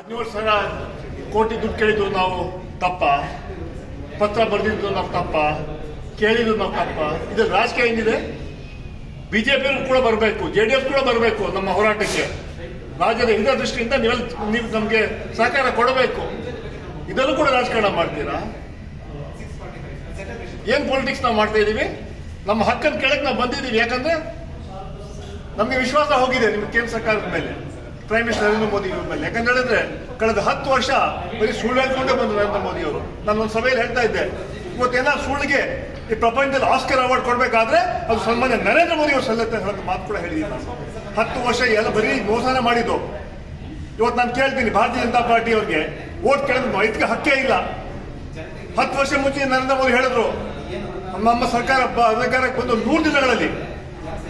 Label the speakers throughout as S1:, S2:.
S1: ಹದಿನೇಳು ಸಾವಿರ ಕೋಟಿ ದುಡ್ಡು ಕೇಳಿದ್ದು ನಾವು ತಪ್ಪ, ಪತ್ರ ಬರೆದಿದ್ದು ನಾವು ತಪ್ಪ, ಕೇಳಿದ್ದು ನಾವು ತಪ್ಪ. ಇದು ರಾಜಕೀಯ ಹೆಂಗಿದೆ? ಬಿಜೆಪಿ ಕೂಡ ಬರಬೇಕು ಜೆ ಡಿ ಎಸ್ ಕೂಡ ಬರಬೇಕು ನಮ್ಮ ಹೋರಾಟಕ್ಕೆ. ರಾಜ್ಯದ ಹಿತದೃಷ್ಟಿಯಿಂದ ನೀವೆಲ್ಲ ನೀವು ನಮಗೆ ಸಹಕಾರ ಕೊಡಬೇಕು. ಇದನ್ನು ಕೂಡ ರಾಜಕಾರಣ ಮಾಡ್ತೀರಾ? ಏನು ಪೊಲಿಟಿಕ್ಸ್ ನಾವು ಮಾಡ್ತಾ ಇದೀವಿ? ನಮ್ಮ ಹಕ್ಕನ್ನು ಕೆಳಗೆ ನಾವು ಬಂದಿದ್ದೀವಿ, ಯಾಕಂದ್ರೆ ನಮಗೆ ವಿಶ್ವಾಸ ಹೋಗಿದೆ ನಿಮ್ಮ ಕೇಂದ್ರ ಸರ್ಕಾರದ ಮೇಲೆ. ಪ್ರೈಮ್ ಮಿನಿಸ್ಟರ್ ನರೇಂದ್ರ ಮೋದಿ ಇವ್ರ ಮೇಲೆ. ಕಳೆದ ಹತ್ತು ವರ್ಷ ಬರೀ ಸುಳ್ಳು ಹೇಳ್ಕೊಂಡೇ ಬಂದ್ರು ನರೇಂದ್ರ ಮೋದಿ ಅವರು ನಾನು ಒಂದು ಸಭೆಯಲ್ಲಿ ಹೇಳ್ತಾ ಇದ್ದೆ. ಇವತ್ತೇನ ಸುಳ್ಳಿಗೆ ಈ ಪ್ರಪಂಚದಲ್ಲಿ ಆಸ್ಕರ್ ಅವಾರ್ಡ್ ಕೊಡಬೇಕಾದ್ರೆ ಅದು ಸನ್ಮಾನ್ಯ ನರೇಂದ್ರ ಮೋದಿ ಅವರು ಸಲ್ಲತ್ತೆ ಅಂತ ಹೇಳೋ ಮಾತು ಕೂಡ ಹೇಳಿದ್ದೀನಿ ಹತ್ತು ವರ್ಷ ಎಲ್ಲ ಬರೀ ಮೋಸನ ಮಾಡಿದ್ದು. ಇವತ್ತು ನಾನು ಕೇಳ್ತೀನಿ ಭಾರತೀಯ ಜನತಾ ಪಾರ್ಟಿ ಅವ್ರಿಗೆ, ಓಟ್ ಕೇಳಿದ್ರು ಇದಕ್ಕೆ ಹಕ್ಕೇ ಇಲ್ಲ. ಹತ್ತು ವರ್ಷ ಮುಂಚೆ ನರೇಂದ್ರ ಮೋದಿ ಹೇಳಿದ್ರು, ನಮ್ಮ ಸರ್ಕಾರ ಅಧಿಕಾರಕ್ಕೆ ಬಂದು ನೂರು ದಿನಗಳಲ್ಲಿ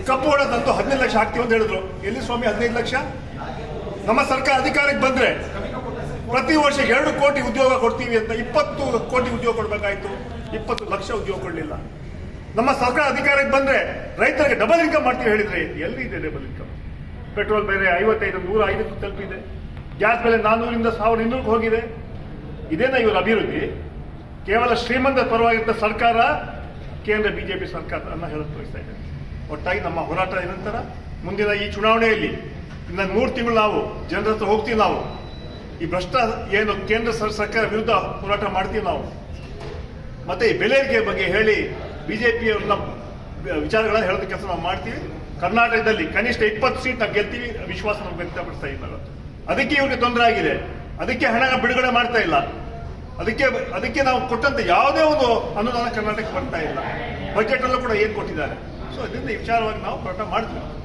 S1: ಕಪ್ಪು ಹೊಡೆದಂತೂ ಹದಿನೈದು ಲಕ್ಷ ಹಾಕ್ತೀವಿ ಅಂತ ಹೇಳಿದ್ರು. ಎಲ್ಲಿ ಸ್ವಾಮಿ ಹದಿನೈದು ಲಕ್ಷ? ನಮ್ಮ ಸರ್ಕಾರ ಅಧಿಕಾರಕ್ಕೆ ಬಂದ್ರೆ ಪ್ರತಿ ವರ್ಷ ಎರಡು ಕೋಟಿ ಉದ್ಯೋಗ ಕೊಡ್ತೀವಿ ಅಂತ ಇಪ್ಪತ್ತು ಕೋಟಿ ಉದ್ಯೋಗ ಕೊಡ್ಬೇಕಾಯ್ತು. ಇಪ್ಪತ್ತು ಲಕ್ಷ ಉದ್ಯೋಗ ಕೊಡಲಿಲ್ಲ. ನಮ್ಮ ಸರ್ಕಾರ ಅಧಿಕಾರಕ್ಕೆ ಬಂದ್ರೆ ರೈತರಿಗೆ ಡಬಲ್ ಇನ್ಕಮ್ ಮಾಡ್ತೀವಿ ಹೇಳಿದ್ರೆ ಎಲ್ಲಿ ಇದೆ ಡಬಲ್ ಇನ್ಕಮ್ ಪೆಟ್ರೋಲ್ ಬೇರೆ ಐವತ್ತೈದು ನೂರ ಐದಕ್ಕೆ ತಲುಪಿದೆ. ಗ್ಯಾಸ್ ಬೆಲೆ ನಾನ್ನೂರಿಂದ ಸಾವಿರದ ಇನ್ನೂರಕ್ಕೆ ಹೋಗಿದೆ. ಇದೇನ ಇವರ ಅಭಿವೃದ್ಧಿ? ಕೇವಲ ಶ್ರೀಮಂತ ಪರವಾಗಿದ್ದ ಸರ್ಕಾರ, ಕೇಂದ್ರ ಬಿಜೆಪಿ ಸರ್ಕಾರ ಅನ್ನ ಹೇಳಕ್ ತೋರಿಸ್ತಾ ಒಟ್ಟಾಗಿ ನಮ್ಮ ಹೋರಾಟ ನಿರಂತರ. ಮುಂದಿನ ಈ ಚುನಾವಣೆಯಲ್ಲಿ ಇನ್ನ ಮೂರು ತಿಂಗಳು ನಾವು ಜನರ ಹತ್ರ ಹೋಗ್ತೀವಿ ನಾವು. ಈ ಭ್ರಷ್ಟ ಏನು ಕೇಂದ್ರ ಸರ್- ಸರ್ಕಾರ ವಿರುದ್ಧ ಹೋರಾಟ ಮಾಡ್ತೀವಿ ನಾವು. ಮತ್ತೆ ಈ ಬೆಲೆ ಏರಿಕೆ ಬಗ್ಗೆ ಹೇಳಿ ಬಿಜೆಪಿಯವ್ರನ್ನ ವಿಚಾರಗಳನ್ನ ಹೇಳೋದ ಕೆಲಸ ನಾವು ಮಾಡ್ತೀವಿ. ಕರ್ನಾಟಕದಲ್ಲಿ ಕನಿಷ್ಠ ಇಪ್ಪತ್ತು ಸೀಟ್ ನಾವು ಗೆಲ್ತೀವಿ ವಿಶ್ವಾಸ ನಾವು ವ್ಯಕ್ತಪಡಿಸ್ತಾ ಇದ್ದಾರೆ ಅದಕ್ಕೆ ಇವ್ರಿಗೆ ತೊಂದರೆ ಆಗಿದೆ. ಅದಕ್ಕೆ ಹಣ ಬಿಡುಗಡೆ ಮಾಡ್ತಾ ಇಲ್ಲ. ಅದಕ್ಕೆ ಅದಕ್ಕೆ ನಾವು ಕೊಟ್ಟಂತ ಯಾವುದೇ ಒಂದು ಅನುದಾನ ಕರ್ನಾಟಕ ಬರ್ತಾ ಇಲ್ಲ. ಬಜೆಟ್ ಅಲ್ಲೂ ಕೂಡ ಏನ್ ಕೊಟ್ಟಿದ್ದಾರೆ? ಸೊ ಅದರಿಂದ ವಿಚಾರವಾಗಿ ನಾವು ಹೋರಾಟ ಮಾಡ್ತೀವಿ.